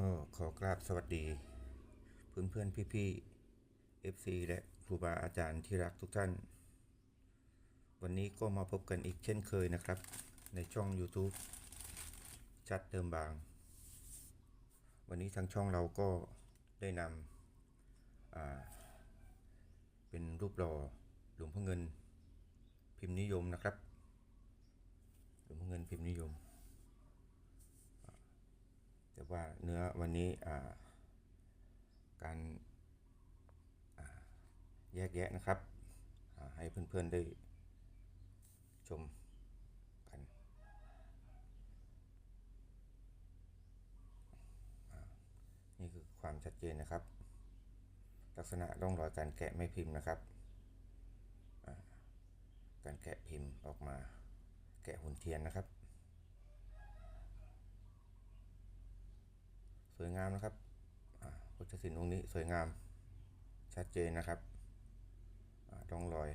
ก็ขอกราบสวัสดีเพื่อนเพื่อนพี่พี่ๆ FC และครูบาอาจารย์ที่รักทุกท่าน วันนี้ก็มาพบกันอีกเช่นเคยนะครับ ในช่อง YouTube ชัดเติมบาง วันนี้ทางช่องเราก็ได้นำเป็นรูปหล่อหลวงพ่อเงินพิมพ์นิยมนะครับ หลวงพ่อเงินพิมพ์นิยม แต่ว่าเนื้อวันนี้การแยกแยะนะครับ ให้เพื่อนๆได้ชมกันนี่คือความชัดเจนนะครับ ลักษณะร่องรอยการแกะไม่พิมพ์นะครับ การแกะพิมพ์ออกมาแกะหุ่นเทียนนะครับ วยงามนะครับพุทธศิลป์องค์นี้สวยงาม ชัดเจนนะครับอ่าร่องรอย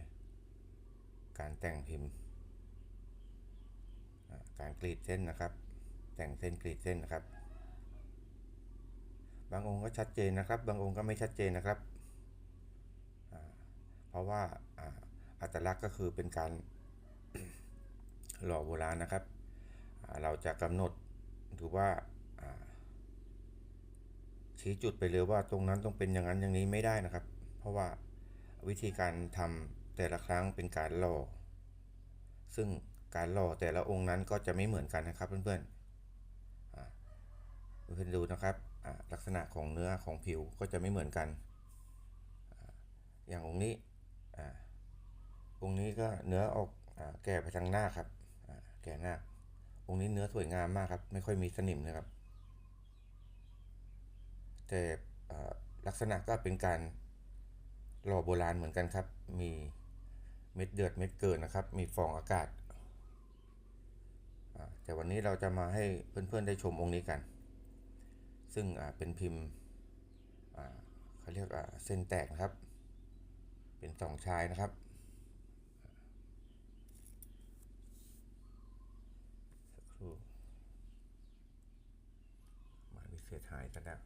การแต่งพิมพ์ การกรีดเส้นนะครับ แต่งเส้นกรีดเส้นนะครับ บางองค์ก็ชัดเจนนะครับ บางองค์ก็ไม่ชัดเจนนะครับ เพราะว่าอัตลักษณ์ก็คือเป็นการหล่อโบราณนะครับ เราจะกำหนดหรือว่า ชี้จุดไปเลยว่าตรงนั้นต้องเป็นอย่างนั้นอย่างนี้ไม่ได้นะครับ เพราะว่าวิธีการทำแต่ละครั้งเป็นการหล่อ ซึ่งการหล่อแต่ละองค์นั้นก็จะไม่เหมือนกันนะครับเพื่อนๆเพื่อนดูนะครับลักษณะของเนื้อของผิวก็จะไม่เหมือนกัน อย่างองค์นี้องค์นี้ก็เนื้อออกแก่ไปทางหน้าครับแก่หน้าองค์นี้เนื้อสวยงามมากครับ ไม่ค่อยมีสนิมนะครับ แต่ลักษณะก็เป็นการหล่อโบราณเหมือนกันครับ มีเม็ดเดือดเม็ดเกินนะครับ มีฟองอากาศ แต่วันนี้เราจะมาให้เพื่อนๆได้ชมองค์นี้กัน ซึ่งเป็นพิมพ์เขาเรียกเส้นแตกนะครับ เป็นสองชายนะครับสักครู่หมายวิเศษหายกันแล้ว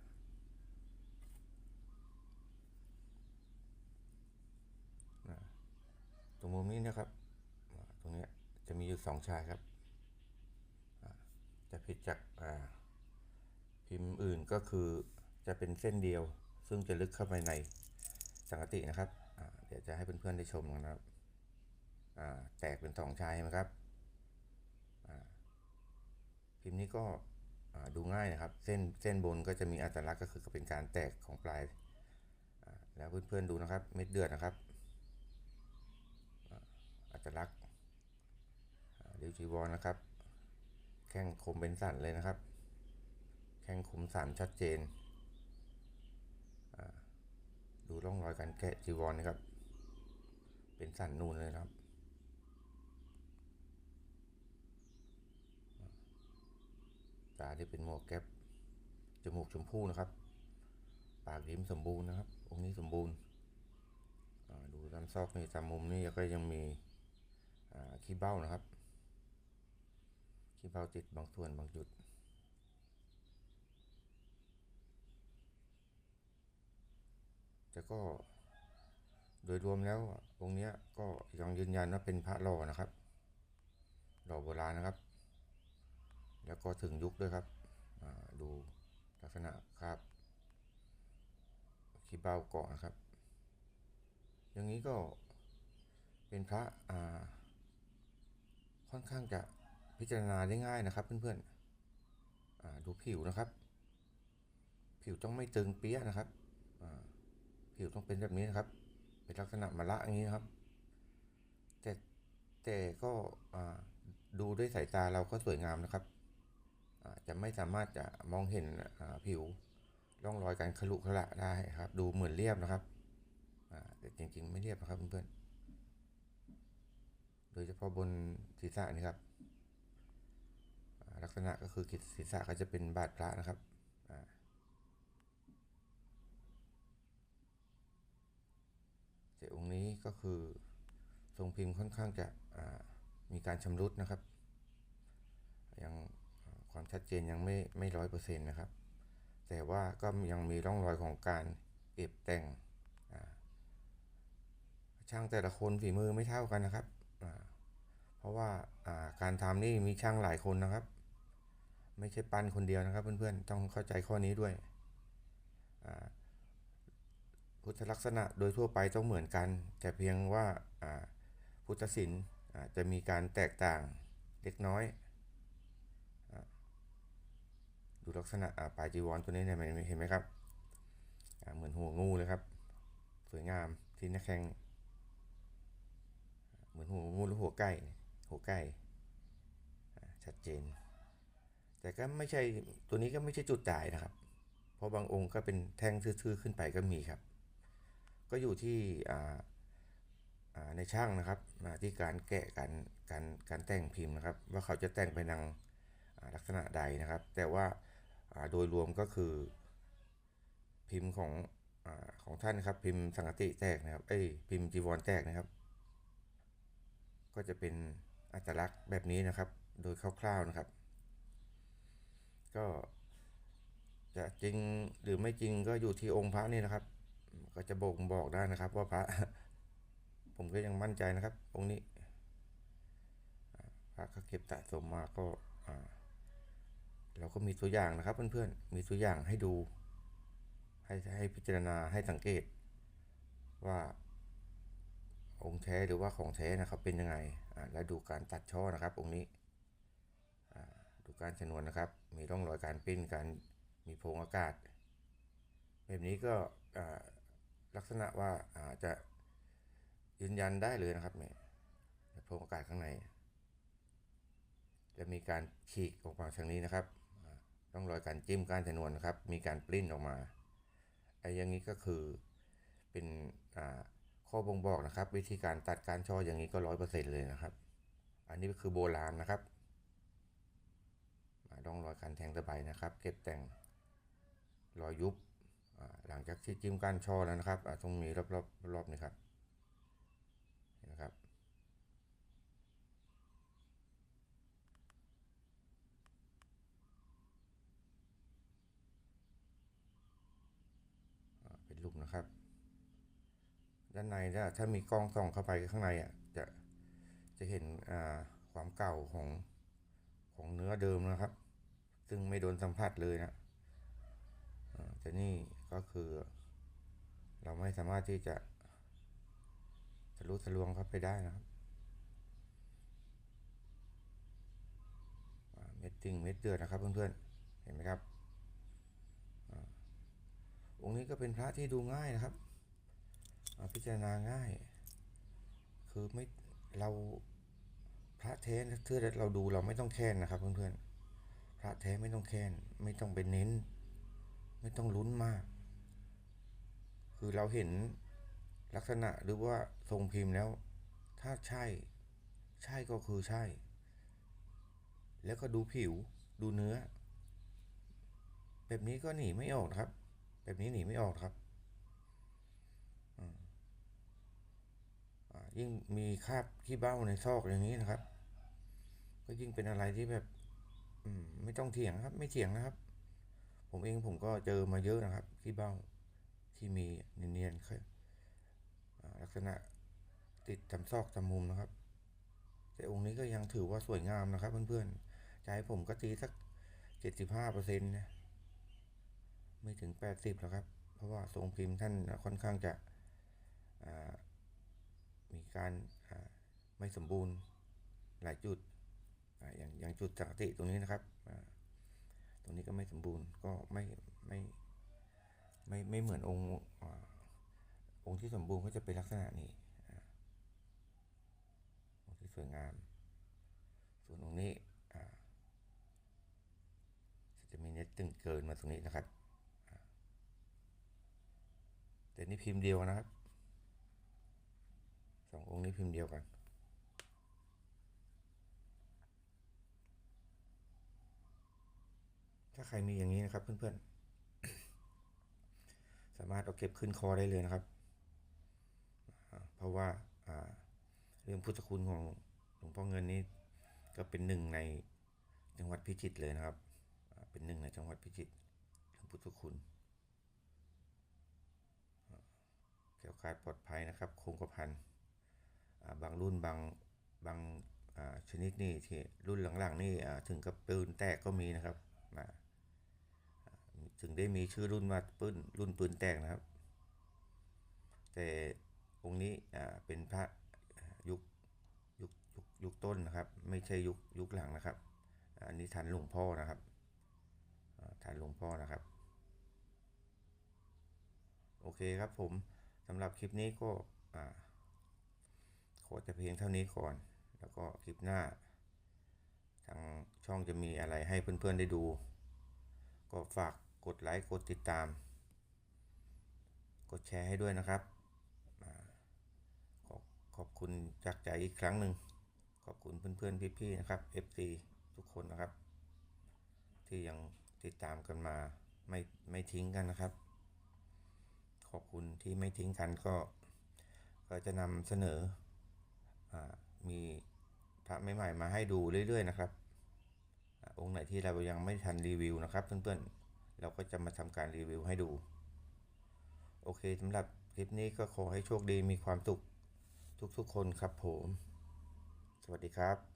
นะต รงมุมนี้นะครับ ตรงนี้จะมีอยู่สองชายครับ จะผิดจากพิมพ์อื่นก็คือจะเป็นเส้นเดียว ซึ่งจะลึกเข้าไปในสังกตินะครับ เดี๋ยวจะให้เพื่อนๆได้ชมนะครับแตกเป็นสองชายนไหมครับ พิมพ์นี้ก็ดูง่ายนะครับ เส้นเส้นบนก็จะมีอัตลักษณ์ก็คือเป็นการแตกของปลาย แล้วเพื่อนๆดูนะครับ เม็ดเดือดนะครับ ตลักษณ์ริ้วจีวรนะครับ แข้งคมเป็นสันเลยนะครับ แข้งคมสันชัดเจน ดูร่องรอยการแกะจีวรนะครับ เป็นสันนูนเลยครับ ตาที่เป็นหมวกแก๊ปจมูกชมพูนะครับ ปากยิ้มสมบูรณ์นะครับ องค์นี้สมบูรณ์ดูตามซอกนี่ตามมุมนี่ก็ยังมี ขี้เบ้านะครับขี้เบ้าติดบางส่วนบางจุดแต่ก็โดยรวมแล้วองค์นี้ก็ยังยืนยันว่าเป็นพระหล่อนะครับหล่อโบราณนะครับ แล้วก็ถึงยุคด้วยครับดูลักษณะครับขี้เบ้าเกาะนะครับ อย่างนี้ก็เป็นพระอ่า ค่อนข้างจะพิจารณาได้ง่ายนะครับ เพื่อนๆดูผิวนะครับ ผิวต้องไม่ตึงเปี้ยนะครับผิวต้องเป็นแบบนี้นะครับ เป็นลักษณะมะละอย่างนี้นครับ แต่แต่ก็ดูด้วยสายตาเราก็สวยงามนะครับจะไม่สามารถจะมองเห็นผิวร่องรอยการขรุขระได้ครับ ดูเหมือนเรียบนะครับแต่จริง ๆ ไม่เรียบนะครับเพื่อนๆ ยเฉพาะบนศีรษะนี่ครับ ลักษณะก็คือขีดศีรษะก็จะเป็นบาดพระนะครับอ่าแต่องค์นี้ก็คือทรงพิมพ์ค่อนข้างจะมีการชำรุดนะครับ ยังความชัดเจนยังไม่ไม่ร้อยเปอร์เซ็นต์นะครับ แต่ว่าก็ยังมีร่องรอยของการเก็บแต่งช่างแต่ละคนฝีมือไม่เท่ากันนะครับอ่า เพราะว่าการทำนี่มีช่างหลายคนนะครับ ไม่ใช่ปั้นคนเดียวนะครับ เพื่อนๆต้องเข้าใจข้อนี้ด้วยพุทธลักษณะโดยทั่วไปต้องเหมือนกัน แต่เพียงว่าพุทธศิลป์จะมีการแตกต่างเล็กน้อย ดูลักษณะปลายจีวรตัวนี้เนี่ยเห็นไหมครับเหมือนหัวงูเลยครับ สวยงามที่หน้าแข้งเหมือนหัวงูหรือหัวไก่ หัวไก่ชัดเจน แต่ก็ไม่ใช่ตัวนี้ก็ไม่ใช่จุดจ่ายนะครับ เพราะบางองค์ก็เป็นแท่งทื่อๆขึ้นไปก็มีครับ ก็อยู่ที่ในช่างนะครับที่การแกะการการการแต่งพิมพ์นะครับ ว่าเขาจะแต่งไปทางลักษณะใดนะครับ แต่ว่าโดยรวมก็คือพิมพ์ของอของท่านครับพิมพ์สังกติแตกนะครับเอ้ยพิมพ์จีวรแตกนะครับ ก็จะเป็น อัตลักษณ์แบบนี้นะครับ โดยคร่าวๆนะครับ ก็จะจริงหรือไม่จริงก็อยู่ที่องค์พระนี่นะครับ ก็จะบ่งบอกได้นะครับ ว่าพระ ผมก็ยังมั่นใจนะครับ องค์นี้พระก็เก็บสะสมมาก็เราก็มีตัวอย่างนะครับเพื่อนๆมีตัวอย่างให้ดู ให้ให้พิจารณาให้สังเกตว่า องค์แท้หรือว่าของแท้นะครับเป็นยังไงอ่าแล้วดูการตัดช่อนะครับองค์นี้อ่าดูการชนวนนะครับ มีร่องรอยการปิ้นการมีโพรงอากาศ แบบนี้ก็อ่าลักษณะว่าอาจจะยืนยันได้เลยนะครับเนี่ยโพรงอากาศข้างใน จะมีการฉีกออกมาทางนี้นะครับอ่าร่องรอยการจิ้มการชนวนนะครับ มีการปริ้นออกมาไอ้อย่างนี้ก็คือเป็นอ่า ข้อบ่งบอกนะครับ วิธีการตัดการช่ออย่างนี้ก็ร้อยเปอร์เซ็นต์เลยนะครับ อันนี้คือโบราณนะครับอ่าร่องรอยการแทงตะไบนะครับ เก็บแต่งรอยยุบหลังจากที่จิ้มก้านช่อแล้วนะครับตรงนี้รอบรอบรอบนี้ครับเห็นะครับเป็นรูปนะครับ ด้านในถ้ามีกล้องส่องเข้าไปข้างในอะจะจะเห็นอ่าความเก่าของของเนื้อเดิมนะครับ ซึ่งไม่โดนสัมผัสเลยนะแต่นี่ก็คือ เราไม่สามารถที่จะทะลุทะลวงเข้าไปได้นะครับเม็ดจริงเม็ดเดือดนะครับเพื่อนๆเห็นไหมครับองค์นี้ก็เป็นพระที่ดูง่ายนะครับ พิจารณาง่าย คือไม่เราพระแท้ถ้าเราดูเราไม่ต้องแค้นนะครับ เพื่อนๆ พระแท้ไม่ต้องแค้นไม่ต้องไปเน้น ไม่ต้องลุ้นมาก คือเราเห็นลักษณะหรือว่าทรงพิมพ์แล้ว ถ้าใช่ ใช่ก็คือใช่ แล้วก็ดูผิวดูเนื้อ แบบนี้ก็หนีไม่ออกครับ แบบนี้หนีไม่ออกครับอืมอ่า ยิ่งมีคราบขี้เบ้าในซอกอย่างนี้นะครับ ก็ยิ่งเป็นอะไรที่แบบอืมไม่ต้องเถียงครับ ไม่เถียงนะครับ ผมเองผมก็เจอมาเยอะนะครับขี้เบ้าที่มีเนียนๆค่อยอ่าลักษณะติดตำซอกตำมุมนะครับ แต่องค์นี้ก็ยังถือว่าสวยงามนะครับ เพื่อนๆใจะให้ผมก็ตีสักเจ็ดสิบห้าเปอร์เซ็นต์นะไม่ถึง80หรอกครับ เพราะว่าทรงพิมพ์ท่านค่อนข้างจะ มีการไม่สมบูรณ์หลายจุดออย่างอย่างจุดสังกติตรงนี้นะครับตรงนี้ก็ไม่สมบูรณ์ก็ไม่ไม่ไม่ไม่เหมือนองค์องค์ที่สมบูรณ์ก็จะเป็นลักษณะนี้องค์ที่สวยงาม ส่วนองค์นี้จะมีเน็ตตึงเกินมาตรงนี้นะครับ แต่นี่พิมพ์เดียวนะครับ สององค์นี้พิมพ์เดียวกันถ้าใครมีอย่างนี้นะครับเพื่อนๆ สามารถเอาเก็บขึ้นคอได้เลยนะครับ เพราะว่าเรื่องพุทธคุณของหลวงพ่อเงินนี้ก็เป็นหนึ่งในจังหวัดพิจิตรเลยนะครับ เป็นหนึ่งในจังหวัดพิจิตรเรื่องพุทธคุณแก้วคาดปลอดภัยนะครับ คงกระพัน บางรุ่นบางบางชนิดนี่ที่รุ่นหลังๆนี่ถึงกับปืนแตกก็มีนะครับถึงได้มีชื่อรุ่นว่าปืนรุ่นปืนแตกนะครับ แต่องค์นี้เป็นพระยุคยุคยุคยุคต้นนะครับ ไม่ใช่ยุคยุคหลังนะครับ อันนี้ทันหลวงพ่อนะครับอ่าทันหลวงพ่อนะครับ โอเคครับผมสำหรับคลิปนี้ก็อ่า อแต่เพียงเท่านี้ก่อน แล้วก็คลิปหน้า ทางช่องจะมีอะไรให้เพื่อนๆได้ดู ก็ฝากกดไลค์ กดติดตาม กดแชร์ให้ด้วยนะครับ ขอขอบคุณจากใจอีกครั้งหนึ่ง ขอบคุณเพื่อนๆพี่ๆนะครับ FC ทุกคนนะครับ ที่ยังติดตามกันมาไม่ไม่ทิ้งกันนะครับ ขอบคุณที่ไม่ทิ้งกันก็ก็จะนำเสนอ มีพระใหม่ๆมาให้ดูเรื่อย ๆ นะครับอองค์ไหนที่เรายังไม่ทันรีวิวนะครับ เพื่อนๆ เราก็จะมาทำการรีวิวให้ดู โอเคสำหรับคลิปนี้ก็ขอให้โชคดีมีความสุขทุกๆคนครับผม สวัสดีครับ